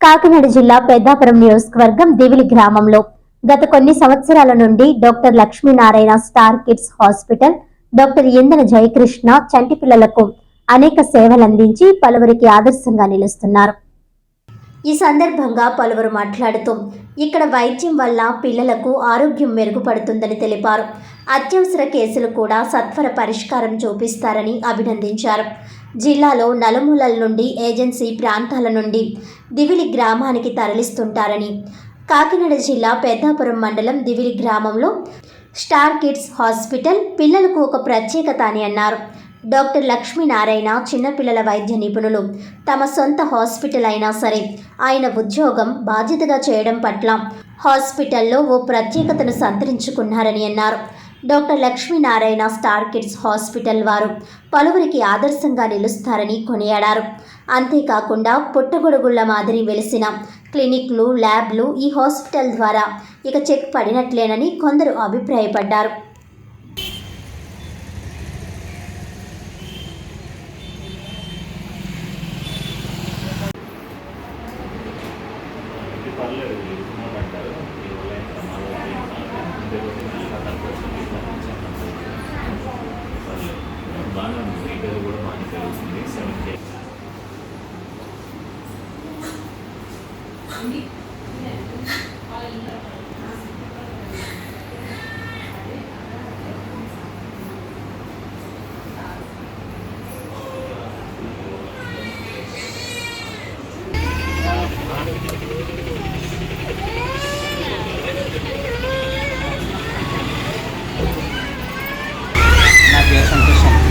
కాకినాడ జిల్లా పెద్దాపురం నియోజకవర్గం దివిలి గ్రామంలో గత కొన్ని సంవత్సరాల నుండి doctor Lakshminarayana star kids hospital doctor Indana Jayakrishna చంటి పిల్లలకు అనేక సేవలందించి పలువురికి ఆదర్శంగా నిలుస్తున్నారు. ఈ సందర్భంగా పలువురు మాట్లాడుతూ ఇక్కడ వైద్యం వల్ల పిల్లలకు ఆరోగ్యం మెరుగుపడుతుందని తెలిపారు. అత్యవసర కేసులు కూడా సత్వర పరిష్కారం చూపిస్తారని అభినందించారు. జిల్లాలో నలుమూలల నుండి ఏజెన్సీ ప్రాంతాల నుండి దివిలి గ్రామానికి తరలిస్తుంటారని. కాకినాడ జిల్లా పెద్దాపురం మండలం దివిలి గ్రామంలో స్టార్ కిడ్స్ హాస్పిటల్ పిల్లలకు ఒక ప్రత్యేకత అని అన్నారు. డాక్టర్ లక్ష్మీనారాయణ చిన్నపిల్లల వైద్య నిపుణులు. తమ సొంత హాస్పిటల్ అయినా సరే ఆయన ఉద్యోగం బాధ్యతగా చేయడం పట్ల హాస్పిటల్లో ఓ ప్రత్యేకతను సంతరించుకున్నారని అన్నారు. Doctor Lakshminarayana star kids hospital వారు పలువురికి ఆదర్శంగా నిలుస్తారని కొనియాడారు. అంతేకాకుండా పుట్టగొడుగుళ్ళ మాదిరి వెలిసిన క్లినిక్లు ల్యాబ్లు ఈ హాస్పిటల్ ద్వారా ఇక చెక్ పడినట్లేనని కొందరు అభిప్రాయపడ్డారు. బాగానే ఉంది. రీటైల్ కూడా బాగానే పెరుగుతుంది సెవెన్ కే నా పేరు సంతోష్ అండి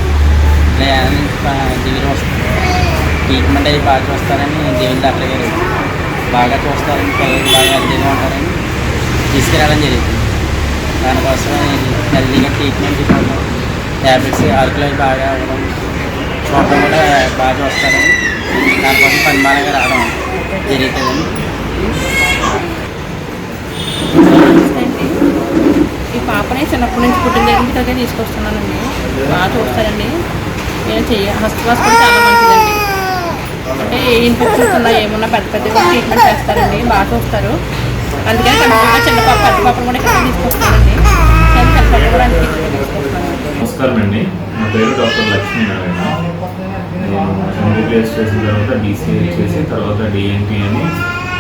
లయాల నుంచి దిగులు వస్తుంది ట్రీట్మెంట్ అది బాగా చూస్తారని దేవుని డాక్టర్ గారు బాగా చూస్తారని పిల్లలు బాగా హెల్తీగా ఉంటారని తీసుకురావడం జరిగింది. దానికోసం హెల్తీగా ట్రీట్మెంట్ ఇవ్వడం ట్యాబ్లెట్స్ ఆరుకులు అవి బాగా అవ్వడం చూడడం కూడా బాగా చూస్తారని దానికోసం పనిమాలగా రావడం జరుగుతుందని నమస్తే ఈ పాపని చిన్నప్పటి నుంచి పుట్టిన దగ్గర నుంచి తీసుకొస్తున్నానండి. బాగా చూస్తారండి. నేను చెయ్య హస్త కూడా చాలా మంచిదండి. అంటే ఇన్ఫెక్షన్స్ ఉన్నాయి ఏమన్నా పెద్ద పెద్దగా ట్రీట్మెంట్ చేస్తారండి బాగా చూస్తారు. అందుకని కనుక చిన్న పాప పెద్ద పాపను కూడా ఇక్కడ తీసుకొస్తానండి నేను నమస్కారం అండి. నా పేరు డాక్టర్ లక్ష్మీనారాయణ నేను ఎంబీబీఎస్ చేసిన తర్వాత బీసీఏ చేసి తర్వాత డిఎన్పి అని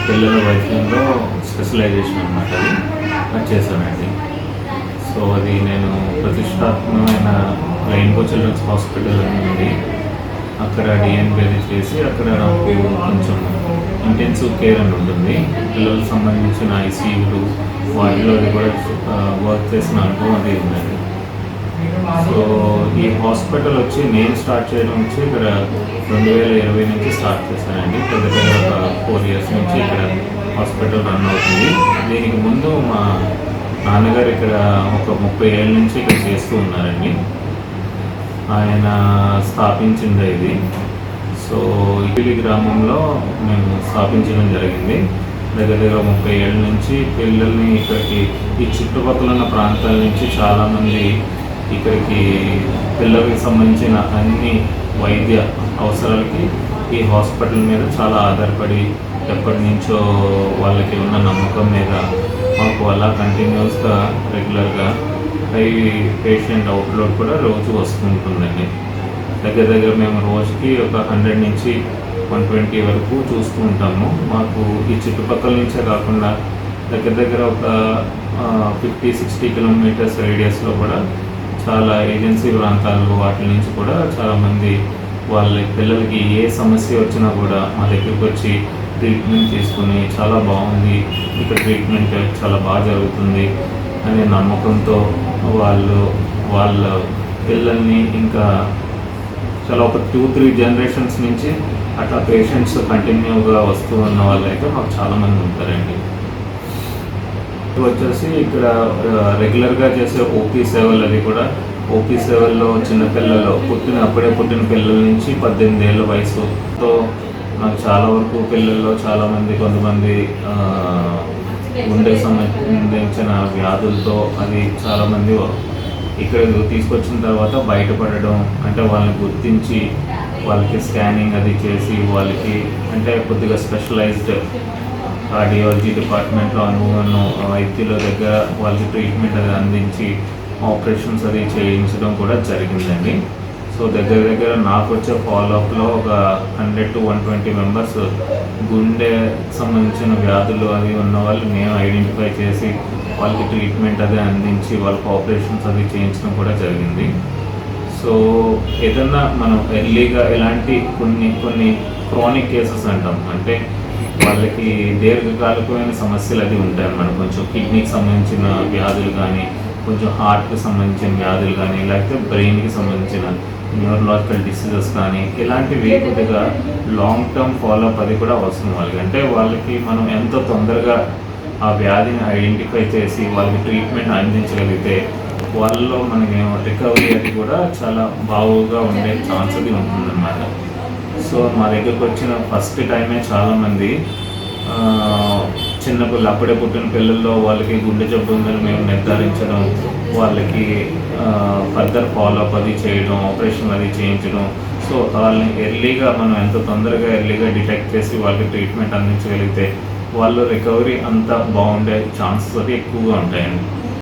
పిల్లల వైద్యంలో స్పెషలైజేషన్ అనమాట అది. చేశానండి. సో అది నేను ప్రతిష్టాత్మకమైన రెయిన్బో చిల్డ్రన్స్ హాస్పిటల్ అనేది అక్కడ డిఎన్ అది చేసి అక్కడ నాకు కొంచెం ఇంటెన్సివ్ కేర్ అని ఉంటుంది. పిల్లలకు సంబంధించిన ఐసీయూలు వాటిలో అది కూడా వర్క్ చేసిన అనుభవం అది ఉన్నది సో ఈ హాస్పిటల్ వచ్చి నేను స్టార్ట్ చేయడం వచ్చి ఇక్కడ రెండు వేల ఇరవై నుంచి స్టార్ట్ చేశానండి. పెద్ద పెద్ద ఒక ఫోర్ ఇయర్స్ నుంచి ఇక్కడ హాస్పిటల్ రన్ అవుతుంది. దీనికి ముందు మా నాన్నగారు ఇక్కడ ఒక ముప్పై ఏళ్ళ నుంచి ఇక్కడ చేస్తూ ఉన్నారండి. ఆయన స్థాపించింది ఇది. సో ఇటీలి గ్రామంలో మేము స్థాపించడం జరిగింది. దగ్గర దగ్గర ముప్పై ఏళ్ళ నుంచి పిల్లల్ని ఇక్కడికి ఈ చుట్టుపక్కల ఉన్న ప్రాంతాల నుంచి చాలామంది ఇక్కడికి పిల్లలకి సంబంధించిన అన్ని వైద్య అవసరాలకి ఈ హాస్పిటల్ మీద చాలా ఆధారపడి ఎప్పటి నుంచో వాళ్ళకి ఉన్న నమ్మకం మీద మాకు అలా కంటిన్యూస్గా రెగ్యులర్గా హై పేషెంట్ అవుట్లోడ్ కూడా రోజు వస్తుంటుందండి. దగ్గర దగ్గర మేము రోజుకి ఒక హండ్రెడ్ నుంచి వన్ ట్వంటీ వరకు చూస్తూ ఉంటాము. మాకు ఈ చుట్టుపక్కల నుంచే కాకుండా దగ్గర దగ్గర ఒక ఫిఫ్టీ సిక్స్టీ కిలోమీటర్స్ రేడియస్లో కూడా చాలా ఏజెన్సీ ప్రాంతాలు వాటి నుంచి కూడా చాలామంది వాళ్ళ పిల్లలకి ఏ సమస్య వచ్చినా కూడా మా దగ్గరికి వచ్చి ట్రీట్మెంట్ తీసుకుని చాలా బాగుంది. ఇక్కడ ట్రీట్మెంట్ చాలా బాగా జరుగుతుంది. అనే నమ్మకంతో వాళ్ళు వాళ్ళ పిల్లల్ని ఇంకా చాలా ఒక టూ త్రీ జనరేషన్స్ నుంచి అట్లా పేషెంట్స్ కంటిన్యూగా వస్తూ ఉన్న వాళ్ళు అయితే మాకు చాలామంది ఉంటారండి. వచ్చేసి ఇక్కడ రెగ్యులర్గా చేసే ఓపీ సేవలు అది కూడా. ఓపీ సేవల్లో చిన్నపిల్లలు పుట్టిన అప్పుడే పుట్టిన పిల్లల నుంచి పద్దెనిమిది ఏళ్ళ వయసుతో నాకు చాలా వరకు పిల్లల్లో చాలామంది కొంతమంది గుండె సంబంధించిన వ్యాధులతో అది చాలామంది ఇక్కడ తీసుకొచ్చిన తర్వాత బయటపడడం అంటే వాళ్ళని గుర్తించి వాళ్ళకి స్కానింగ్ అది చేసి వాళ్ళకి అంటే కొద్దిగా స్పెషలైజ్డ్ కార్డియాలజీ డిపార్ట్మెంట్లో అనుభవం వైద్యుల దగ్గర వాళ్ళకి ట్రీట్మెంట్ అది అందించి ఆపరేషన్స్ అది చేయించడం కూడా జరిగిందండి. సో దగ్గర దగ్గర నాకు వచ్చే ఫాలోఅప్లో ఒక hundred to one twenty members గుండె సంబంధించిన వ్యాధులు అవి ఉన్న వాళ్ళు మేము ఐడెంటిఫై చేసి వాళ్ళకి ట్రీట్మెంట్ అది అందించి వాళ్ళకి ఆపరేషన్స్ అది చేయించడం కూడా జరిగింది. సో ఏదన్నా మనం ఎర్లీగా ఇలాంటి కొన్ని కొన్ని క్రానిక్ కేసెస్ అంటాం. అంటే వాళ్ళకి దీర్ఘకాలికమైన సమస్యలు అది ఉంటాయి మనం కొంచెం కిడ్నీకి సంబంధించిన వ్యాధులు కానీ కొంచెం హార్ట్కి సంబంధించిన వ్యాధులు కానీ లేకపోతే బ్రెయిన్కి సంబంధించిన న్యూరలాజికల్ డిసీజెస్ కానీ ఇలాంటివి కొద్దిగా లాంగ్ టర్మ్ ఫాలోఅప్ అది కూడా అవసరం వాళ్ళకి. అంటే వాళ్ళకి మనం ఎంత తొందరగా ఆ వ్యాధిని ఐడెంటిఫై చేసి వాళ్ళకి ట్రీట్మెంట్ అందించగలిగితే వాళ్ళలో మనకి రికవరీ అది కూడా చాలా బాగుగా ఉండే ఛాన్స్ అది ఉంటుందన్నమాట. సో మా దగ్గరకు వచ్చిన ఫస్ట్ టైమే చాలామంది చిన్నపిల్లలు అప్పుడే పుట్టిన పిల్లల్లో వాళ్ళకి గుండె జబ్బు ఉందని మేము నిర్ధారించడం వాళ్ళకి ఫర్దర్ ఫాలోఅప్ అది చేయడం ఆపరేషన్ అది చేయించడం. సో వాళ్ళని ఎర్లీగా మనం ఎంత తొందరగా ఎర్లీగా డిటెక్ట్ చేసి వాళ్ళకి ట్రీట్మెంట్ అందించగలిగితే వాళ్ళు రికవరీ అంతా బాగుండే ఛాన్సెస్ అది ఎక్కువగా ఉంటాయండి.